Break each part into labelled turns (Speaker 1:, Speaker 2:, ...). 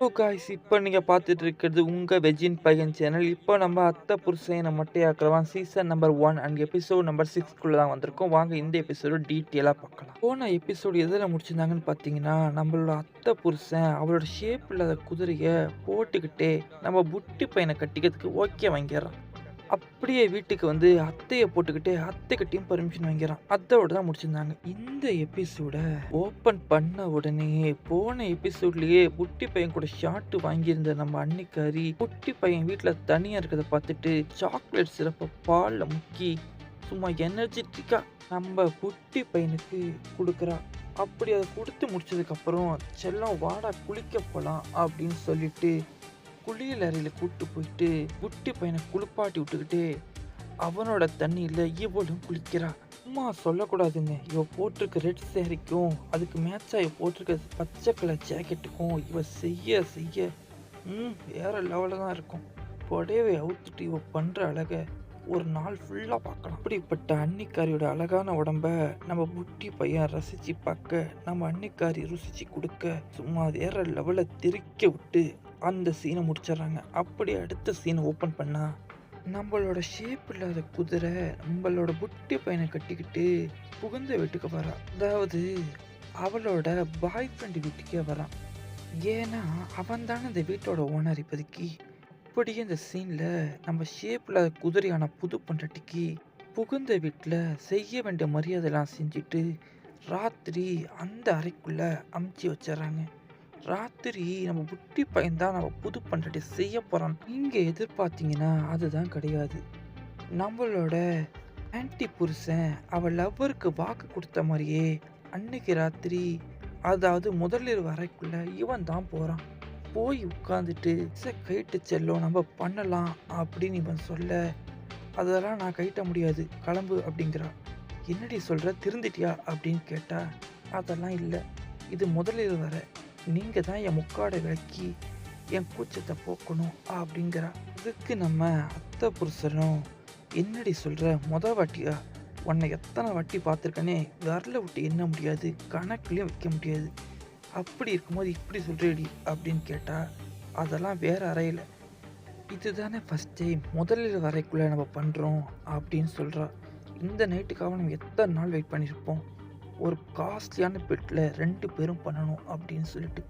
Speaker 1: Hello guys இப்போ நீங்கள் பார்த்துட்டு இருக்கிறது உங்கள் வெஜின் பையன் சேனல். இப்போ நம்ம அத்தை புருஷனை மட்டையாக்குறவான் season number one and episode number சிக்ஸ்க்குள்ளே தான் வந்திருக்கோம். வாங்க இந்த எபிசோடு டீட்டெயிலாக பார்க்கலாம் போன எபிசோடு எதில் முடிச்சிருந்தாங்கன்னு பார்த்தீங்கன்னா நம்மளோட அத்தை புருஷன் அவளோட ஷேப் இல்லாத குதிரையை போட்டுக்கிட்டே நம்ம புட்டி பையனை கட்டிக்கிறதுக்கு ஓகே வாங்கிடுறான். அப்படியே வீட்டுக்கு வந்து அத்தையை போட்டுக்கிட்டு அத்தைக்கிட்டையும் பர்மிஷன் வாங்கிறான் அத்தையோட தான் முடிச்சிருந்தாங்க. இந்த எபிசோட ஓப்பன் பண்ண உடனே போன எபிசோட்லயே புட்டி பையன் கூட ஷாட் வாங்கியிருந்த நம்ம அன்னிக்காரி புட்டி பையன் வீட்டில் தனியாக இருக்கிறத பார்த்துட்டு சாக்லேட் சிறப்பை பாலில் முக்கி சும்மா எனர்ஜெட்டிக்காக நம்ம புட்டி பையனுக்கு கொடுக்குறா. அப்படி அதை கொடுத்து முடிச்சதுக்கப்புறம் செல்லம் வாடா குளிக்க போகலாம் அப்படின்னு சொல்லிட்டு குளியல் அறையில் கூட்டு போயிட்டு குட்டி பையனை குளிப்பாட்டி விட்டுக்கிட்டு அவனோட தண்ணியில் இவளும் குளிக்கிறா. அம்மா சொல்லக்கூடாதுங்க. இவ போட்டிருக்க ரெட் சேரீக்கும் அதுக்கு மேட்சாக இவ போட்டிருக்க பச்சை கலர் ஜாக்கெட்டுக்கும் இவ செய்ய செய்ய ம் வேற லெவலில் தான் இருக்கும். புடவை அவுத்துட்டு இவ பண்ணுற அழகை ஒரு நாள் ஃபுல்லாக பார்க்கலாம் அப்படிப்பட்ட அன்னிக்காரியோட அழகான உடம்ப நம்ம புட்டி பையன் ரசித்து பார்க்க நம்ம அன்னிக்காரி ருசிச்சு கொடுக்க சும்மா வேற லெவலில் திரிக்க விட்டு அந்த சீனை முடிச்சிடுறாங்க. அப்படி அடுத்த சீனை ஓப்பன் பண்ணால் நம்மளோட ஷேப் இல்லாத குதிரை நம்மளோட புட்டி பையனை கட்டிக்கிட்டு புகுந்த வீட்டுக்கு வரா. அதாவது அவளோட பாய் ஃப்ரெண்டு வீட்டுக்கே வரான் ஏன்னா அவன் தானே இந்த வீட்டோட ஓனர் இப்போதைக்கு. அப்படியே இந்த சீனில் நம்ம ஷேப்பில் குதிரையான புது பண்டாட்டிக்கு புகுந்த வீட்டில் செய்ய வேண்டிய மரியாதைலாம் செஞ்சுட்டு ராத்திரி அந்த அறைக்குள்ளே அமுச்சு வச்சிடறாங்க. ராத்திரி நம்ம புட்டி பையன் தான் நம்ம புது பண்டாட்டி செய்ய போகிறான் இங்கே எதிர்பார்த்தீங்கன்னா அதுதான் கிடையாது. நம்மளோட ஆன்டி புருஷன் அவள் லவ்வருக்கு வாக்கு கொடுத்த மாதிரியே அன்னைக்கு ராத்திரி அதாவது முதலிரவு அறைக்குள்ளே இவன் தான் போகிறான் போய் உட்காந்துட்டு கைட்டு செல்லும் நம்ம பண்ணலாம் அப்படின்னு இவன் சொல்ல அதெல்லாம் நான் கைட்ட முடியாது கிளம்பு அப்படிங்கிறான் என்னடி சொல்கிற திருந்திட்டியா? அப்படின்னு கேட்டா அதெல்லாம் இல்லை. இது முதலில் வர. நீங்கள் தான் என் முக்காடை விளக்கி என் கூச்சத்தை போக்கணும் அப்படிங்கிறா. இதுக்கு நம்ம அத்தை புருஷனும் என்னடி சொல்கிற முத வாட்டியா? உன்னை எத்தனை வாட்டி பார்த்துருக்கனே? விரல விட்டு எண்ண முடியாது கணக்குலேயே வைக்க முடியாது. அப்படி இருக்கும்போது இப்படி சொல்கிறேடி அப்படின்னு கேட்டால் அதெல்லாம் வேற அறையில். இதுதானே ஃபஸ்ட் டைம் முதலில் வரைக்குள்ளே நம்ம பண்ணுறோம் அப்படின்னு சொல்கிறா இந்த நைட்டுக்காக நம்ம எத்தனை நாள் வெயிட் பண்ணியிருப்போம் ஒரு காஸ்ட்லியான பெட்டில் ரெண்டு பேரும் பண்ணணும் அப்படின்னு சொல்லிட்டு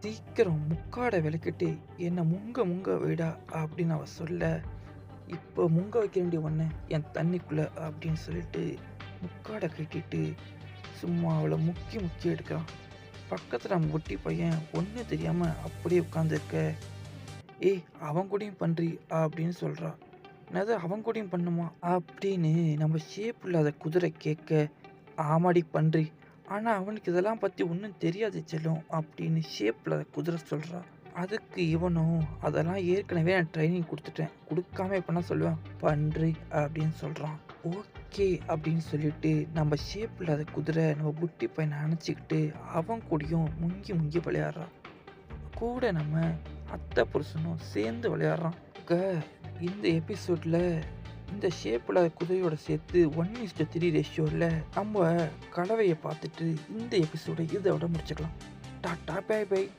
Speaker 1: சீக்கிரம் முக்காடை விளக்கிட்டு என்னை முங்க முங்க வைடா அப்படின்னு அவ சொல்ல இப்போ முங்க வைக்க வேண்டிய ஒன்று என் தண்ணிக்குள்ளே அப்படின்னு சொல்லிட்டு முக்காடை கட்டிட்டு சும்மா அவளை முக்கி முக்கி எடுக்கிறான். பக்கத்தில் நம்ம குட்டி பையன் ஒன்றும் தெரியாமல் அப்படியே உட்காந்துருக்க ஏய் அவன் கூடயும் பண்ணுறி அப்படின்னு சொல்கிறா என்னது அவன் கூடயும் பண்ணுமா? அப்படின்னு நம்ம ஷேப் இல்லாத குதிரை கேட்க ஆமாடி பண்ணுறி ஆனால் அவனுக்கு இதெல்லாம் பற்றி ஒன்றும் தெரியாது செல்லும் அப்படின்னு ஷேப் இல்லாத குதிரை சொல்கிறா அதுக்கு இவனும் அதெல்லாம் ஏற்கனவே நான் ட்ரைனிங் கொடுத்துட்டேன். கொடுக்காம எப்படின்னா சொல்லுவேன். பண்ணுறி அப்படின்னு சொல்கிறான் ஓகே அப்படின்னு சொல்லிட்டு நம்ம ஷேப் இல்லாத குதிரை நம்ம புட்டி பையனை அணைச்சிக்கிட்டு அவன் கூடயும் முங்கி முங்கி விளையாடுறான். கூட நம்ம அத்தை புருஷனும் சேர்ந்து விளையாடுறான். இந்த எபிசோடில் இந்த ஷேப்பில் குதிரையோட சேர்த்து ஒன் இஸ்டு த்ரீ ரேஷியோவில் நம்ம கலவையை பார்த்துட்டு இந்த எபிசோடை இதோட முடிச்சுக்கலாம். Tata bye by